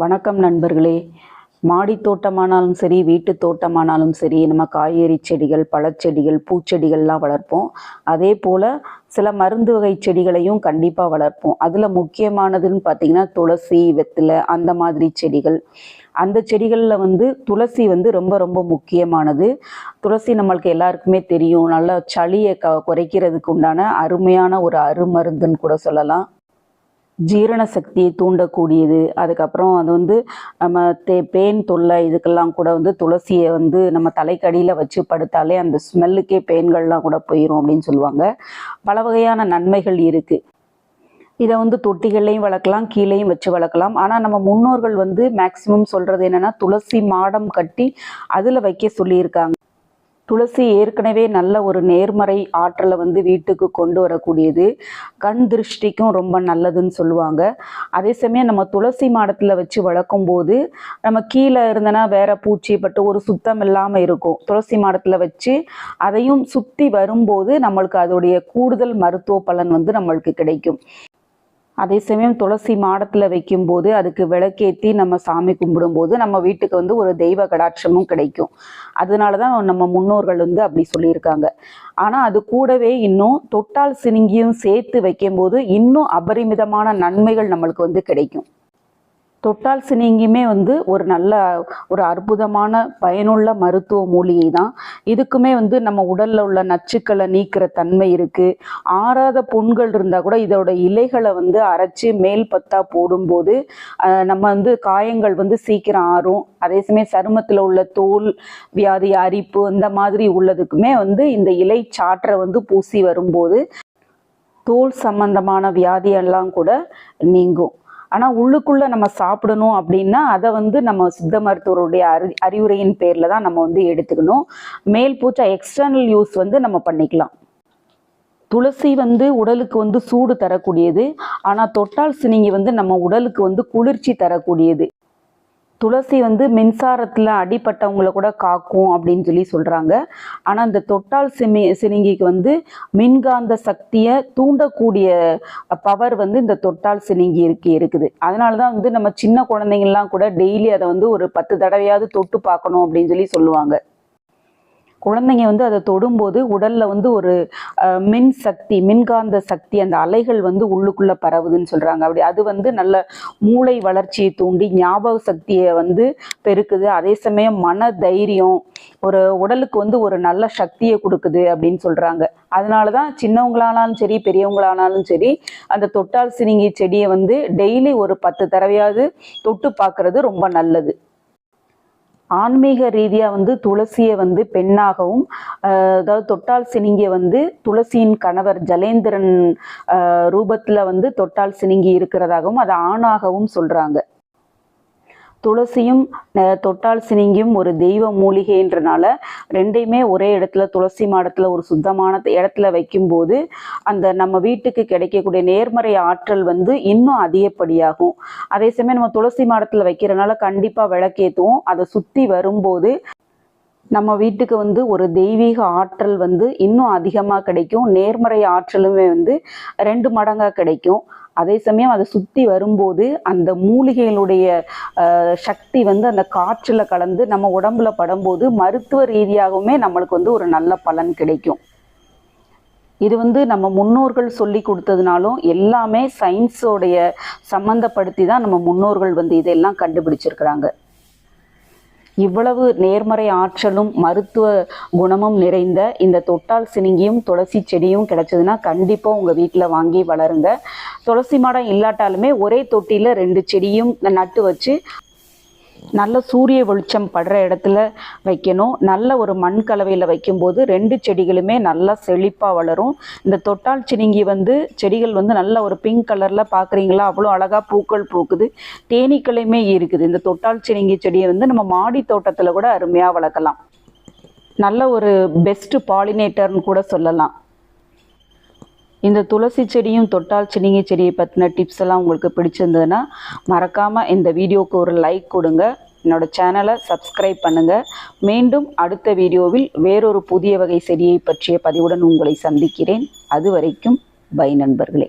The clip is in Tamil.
வணக்கம் நண்பர்களே. மாடி தோட்டமானாலும் சரி வீட்டு தோட்டமானாலும் சரி நம்ம காய்கறி செடிகள் பழச்செடிகள் பூச்செடிகள்லாம் வளர்ப்போம். அதே போல் சில மருந்து வகை செடிகளையும் கண்டிப்பாக வளர்ப்போம். அதில் முக்கியமானதுன்னு பார்த்தீங்கன்னா துளசி வெத்திலை அந்த மாதிரி செடிகள். அந்த செடிகளில் வந்து துளசி வந்து ரொம்ப ரொம்ப முக்கியமானது. துளசி நம்மளுக்கு எல்லாருக்குமே தெரியும். நல்லா சளியை க குறைக்கிறதுக்கு உண்டான அருமையான ஒரு அருமருந்துன்னு கூட சொல்லலாம். ஜீரண சக்தியை தூண்டக்கூடியது. அதுக்கப்புறம் அது வந்து நம்ம தே பேன் தொல்லை இதுக்கெல்லாம் கூட வந்து துளசியை வந்து நம்ம தலைக்கடியில் வச்சு படுத்தாலே அந்த ஸ்மெல்லுக்கே பேன்கள்லாம் கூட போயிடும் அப்படின்னு சொல்லுவாங்க. பல வகையான நன்மைகள் இருக்குது இதை வந்து தொட்டிகள்லையும் வளர்க்கலாம் கீழேயும் வச்சு வளர்க்கலாம். ஆனால் நம்ம முன்னோர்கள் வந்து மேக்சிமம் சொல்கிறது என்னென்னா துளசி மாடம் கட்டி அதில் வைக்க சொல்லியிருக்காங்க. துளசி ஏற்கனவே நல்ல ஒரு நேர்மறை ஆற்றலை வந்து வீட்டுக்கு கொண்டு வரக்கூடியது. கண் திருஷ்டிக்கும் ரொம்ப நல்லதுன்னு சொல்லுவாங்க. அதே சமயம் நம்ம துளசி மாடத்தில் வச்சு வளர்க்கும் போது நம்ம கீழே இருந்தனா வேற பூச்சி பட்டு ஒரு சுத்தம் இல்லாமல் இருக்கும். துளசி மாடத்தில் வச்சு அதையும் சுற்றி வரும்போது நம்மளுக்கு அதோடைய கூடுதல் மருத்துவ பலன் வந்து நம்மளுக்கு கிடைக்கும். அதே சமயம் துளசி மாடத்தில் வைக்கும்போது அதுக்கு விளக்கேற்றி நம்ம சாமி கும்பிடும்போது நம்ம வீட்டுக்கு வந்து ஒரு தெய்வ கடாட்சமும் கிடைக்கும். அதனால தான் நம்ம முன்னோர்கள் வந்து அப்படி சொல்லியிருக்காங்க. ஆனால் அது கூடவே இன்னும் தொட்டால் சினிங்கியும் சேர்த்து வைக்கும்போது இன்னும் அபரிமிதமான நன்மைகள் நம்மளுக்கு வந்து கிடைக்கும். தொட்டால் சினிங்கியுமே வந்து ஒரு நல்ல ஒரு அற்புதமான பயனுள்ள மருத்துவ மூலிகை தான். இதுக்குமே வந்து நம்ம உடலில் உள்ள நச்சுக்களை நீக்கிற தன்மை இருக்குது ஆறாத புண்கள் இருந்தால் கூட இதோட இலைகளை வந்து அரைச்சி மேல் பத்தா போடும்போது நம்ம வந்து காயங்கள் வந்து சீக்கிரம் ஆறும். அதே சமயம் சருமத்தில் உள்ள தோல் வியாதி அரிப்பு இந்த மாதிரி உள்ளதுக்குமே வந்து இந்த இலை சாற்றை வந்து பூசி வரும்போது தோல் சம்பந்தமான வியாதியெல்லாம் கூட நீங்கும். ஆனால் உள்ளுக்குள்ளே நம்ம சாப்பிடணும் அப்படின்னா அதை வந்து நம்ம சித்த மருத்துவருடைய அறி அறிவுரையின் பேரில் தான் நம்ம வந்து எடுத்துக்கணும். மேல் பூச்சா எக்ஸ்டர்னல் யூஸ் வந்து நம்ம பண்ணிக்கலாம். துளசி வந்து உடலுக்கு வந்து சூடு தரக்கூடியது. ஆனால் தொட்டால் சினிங்கி வந்து நம்ம உடலுக்கு வந்து குளிர்ச்சி தரக்கூடியது. துளசி வந்து மின்சாரத்தில் அடிப்பட்டவங்களை கூட காக்கும் அப்படின்னு சொல்லி சொல்கிறாங்க ஆனால் இந்த தொட்டால் சிமி சினிங்கிக்கு வந்து மின்காந்த சக்தியை தூண்டக்கூடிய பவர் வந்து இந்த தொட்டால் சினிங்கி இருக்கு இருக்குது. அதனால தான் வந்து நம்ம சின்ன குழந்தைங்கள்லாம் கூட டெய்லி அதை வந்து ஒரு பத்து தடவையாவது தொட்டு பார்க்கணும் அப்படின்னு சொல்லி சொல்லுவாங்க. குழந்தைங்க வந்து அதை தொடும்போது உடல்ல வந்து ஒரு மின் சக்தி மின்காந்த சக்தி அந்த அலைகள் வந்து உள்ளுக்குள்ள பரவுதுன்னு சொல்றாங்க. அப்படி அது வந்து நல்ல மூளை வளர்ச்சியை தூண்டி ஞாபக சக்தியை வந்து பெருக்குது. அதே சமயம் மன தைரியம் ஒரு உடலுக்கு வந்து ஒரு நல்ல சக்தியை கொடுக்குது அப்படின்னு சொல்றாங்க. அதனால தான் சின்னவங்களானாலும் சரி பெரியவங்களானாலும் சரி அந்த தொட்டால் சினிங்கி செடியை வந்து டெய்லி ஒரு பத்து தடவையாவது தொட்டு பார்க்கறது ரொம்ப நல்லது. ஆன்மீக ரீதியாக வந்து துளசியை வந்து பெண்ணாகவும் அதாவது தொட்டால் சினிங்கிய வந்து துளசியின் கணவர் ஜலேந்திரன் ரூபத்தில் வந்து தொட்டால் சினிங்கி இருக்கிறதாகவும் அது ஆணாகவும் சொல்கிறாங்க துளசியும் தொட்டால் சினிங்கியும் ஒரு தெய்வ மூலிகைன்றனால ரெண்டையுமே ஒரே இடத்துல துளசி மாடத்தில் ஒரு சுத்தமான இடத்துல வைக்கும்போது அந்த நம்ம வீட்டுக்கு கிடைக்கக்கூடிய நேர்மறை ஆற்றல் வந்து இன்னும் அதிகப்படியாகும். அதே சமயம் நம்ம துளசி மாடத்தில் வைக்கிறனால கண்டிப்பாக விளக்கேற்றுவோம் அதை சுற்றி வரும்போது நம்ம வீட்டுக்கு வந்து ஒரு தெய்வீக ஆற்றல் வந்து இன்னும் அதிகமாக கிடைக்கும். நேர்மறை ஆற்றலுமே வந்து ரெண்டு மடங்காக கிடைக்கும். அதே சமயம் அதை சுற்றி வரும்போது அந்த மூலிகைகளுடைய சக்தி வந்து அந்த காற்றில் கலந்து நம்ம உடம்புல படும்போது மருத்துவ ரீதியாகவுமே நம்மளுக்கு வந்து ஒரு நல்ல பலன் கிடைக்கும். இது வந்து நம்ம முன்னோர்கள் சொல்லி கொடுத்ததுனாலும் எல்லாமே சயின்ஸோடைய சம்மந்தப்படுத்தி தான் நம்ம முன்னோர்கள் வந்து இதெல்லாம் கண்டுபிடிச்சிருக்கிறாங்க. இவ்வளவு நேர்மறை ஆற்றலும் மருத்துவ குணமும் நிறைந்த இந்த தொட்டால் சினிங்கியும் துளசி செடியும் கிடைச்சதுன்னா கண்டிப்பாக உங்கள் வீட்டில் வாங்கி வளருங்க. துளசி மாடம் இல்லாட்டாலுமே ஒரே தொட்டியில் ரெண்டு செடியும் நட்டு வச்சு நல்ல சூரிய வெளிச்சம் படுற இடத்துல வைக்கணும். நல்ல ஒரு மண் கலவையில் வைக்கும்போது ரெண்டு செடிகளுமே நல்லா செழிப்பாக வளரும். இந்த தொட்டால் சினிங்கி வந்து செடிகள் வந்து நல்ல ஒரு பிங்க் கலரில் பார்க்குறீங்களா அவ்வளோ அழகாக பூக்கள் பூக்குது. தேனீக்களையுமே இருக்குது. இந்த தொட்டால் சினிங்கி செடியை வந்து நம்ம மாடி தோட்டத்தில் கூட அருமையாக வளர்க்கலாம். நல்ல ஒரு பெஸ்ட் பாலினேட்டர்னு கூட சொல்லலாம். இந்த துளசி செடியும் தொட்டால் சினிங்கி செடியை பற்றின டிப்ஸ் எல்லாம் உங்களுக்கு பிடிச்சிருந்ததுன்னா மறக்காமல் இந்த வீடியோவுக்கு ஒரு லைக் கொடுங்க. என்னோடய சேனலை சப்ஸ்கிரைப் பண்ணுங்கள் மீண்டும் அடுத்த வீடியோவில் வேறொரு புதிய வகை செடியை பற்றிய பதிவுடன் உங்களை சந்திக்கிறேன். அது வரைக்கும் பை நண்பர்களே.